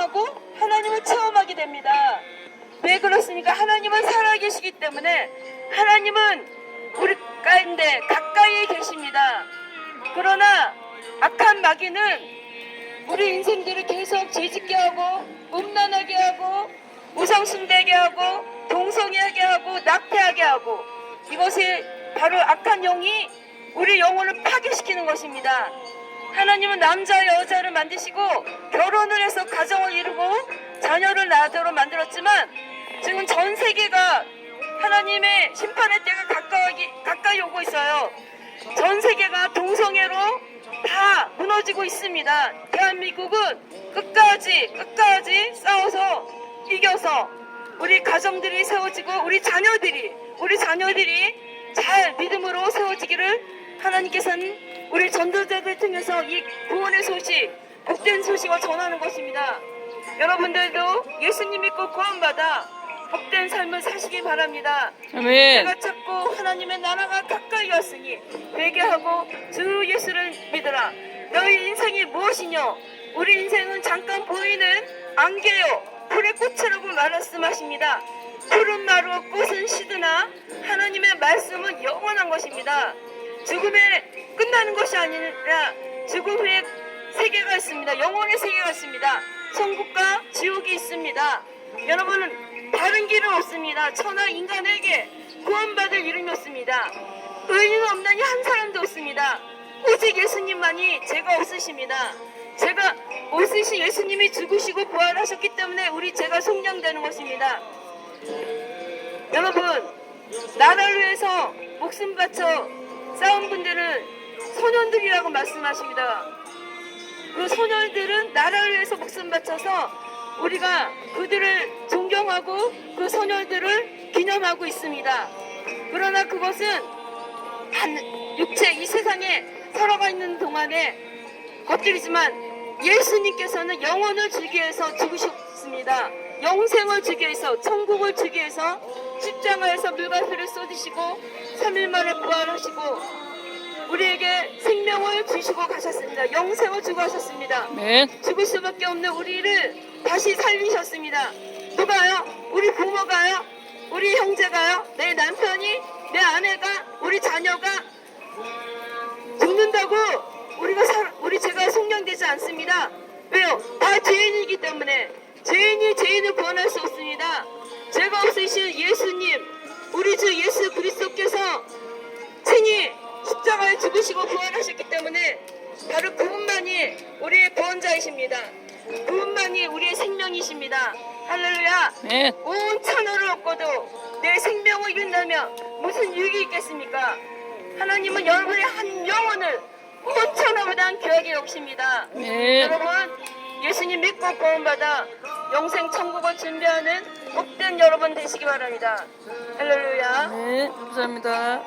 경험하고 하나님을 체험하게 됩니다. 왜 그렇습니까? 하나님은 살아계시기 때문에 하나님은 우리 가운데 가까이에 계십니다. 그러나 악한 마귀는 우리 인생들을 계속 죄짓게 하고 음란하게 하고 우상숭배하게 하고 동성애하게 하고 낙태하게 하고 이것이 바로 악한 영이 우리 영혼을 파괴시키는 것입니다. 하나님은 남자 여자를 만드시고 결혼을 해서 가정을 이루고 자녀를 낳도록 만들었지만 지금 전 세계가 하나님의 심판의 때가 가까이, 가까이 오고 있어요. 전 세계가 동성애로 다 무너지고 있습니다. 대한민국은 끝까지 끝까지 싸워서 이겨서 우리 가정들이 세워지고 우리 자녀들이 우리 자녀들이 잘 믿음으로 세워지기를 하나님께서는 우리 전도자들 통해서 이 구원의 소식, 복된 소식을 전하는 것입니다. 여러분들도 예수님 믿고 구원받아 복된 삶을 사시기 바랍니다. 아멘. 내가 찾고 하나님의 나라가 가까이 왔으니 회개하고 주 예수를 믿으라. 너희 인생이 무엇이뇨? 우리 인생은 잠깐 보이는 안개요 불의 꽃이라고 말씀하십니다. 푸른 마루 꽃은 시드나 하나님의 말씀은 영원한 것입니다. 죽음에 끝나는 것이 아니라 죽음 후에 세계가 있습니다. 영원의 세계가 있습니다. 천국과 지옥이 있습니다. 여러분은 다른 길은 없습니다. 천하 인간에게 구원받을 이름이 없습니다. 의인은 없나니 한 사람도 없습니다. 오직 예수님만이 죄가 없으십니다. 제가 없으신 예수님이 죽으시고 부활하셨기 때문에 우리 죄가 속량되는 것입니다. 여러분 나라를 위해서 목숨 바쳐 싸운 분들은 소년들이라고 말씀하십니다. 그 소년들은 나라를 위해서 목숨 바쳐서 우리가 그들을 존경하고 그 소년들을 기념하고 있습니다. 그러나 그것은 한 육체 이 세상에 살아가 있는 동안에 것들이지만 예수님께서는 영혼을 주기 위해서 죽으셨습니다. 영생을 주기 위해서 천국을 주기 위해서 십자가에서 물과피를 쏟으시고 3일 만에 부활하시고 우리에게 생명을 주시고 가셨습니다. 영생을 주고 하셨습니다. 아멘. 죽을 수밖에 없는 우리를 다시 살리셨습니다. 누가요? 우리 부모가요? 우리 형제가요? 내 남편이? 내 아내가? 우리 자녀가? 죽는다고 우리가 살, 우리 죄가 속량되지 않습니다. 왜요? 다 죄인이기 때문에 죄인이 죄인을 구원할 수 없습니다. 죄가 없으신 예수님, 우리 주 예수 그리스도께서 친히 십자가에 죽으시고 부활하셨기 때문에 바로 그분만이 우리의 구원자이십니다. 그분만이 우리의 생명이십니다. 할렐루야. 아멘. 온 천하를 얻고도 내 생명을 잃는다면 무슨 유익이 있겠습니까? 하나님은 여러분의 한 영혼을 온 천하보다 귀하게 여기십니다. 아멘. 여러분 예수님 믿고 구원받아 영생 천국을 준비하는 복된 여러분 되시기 바랍니다. 할렐루야. 네, 감사합니다.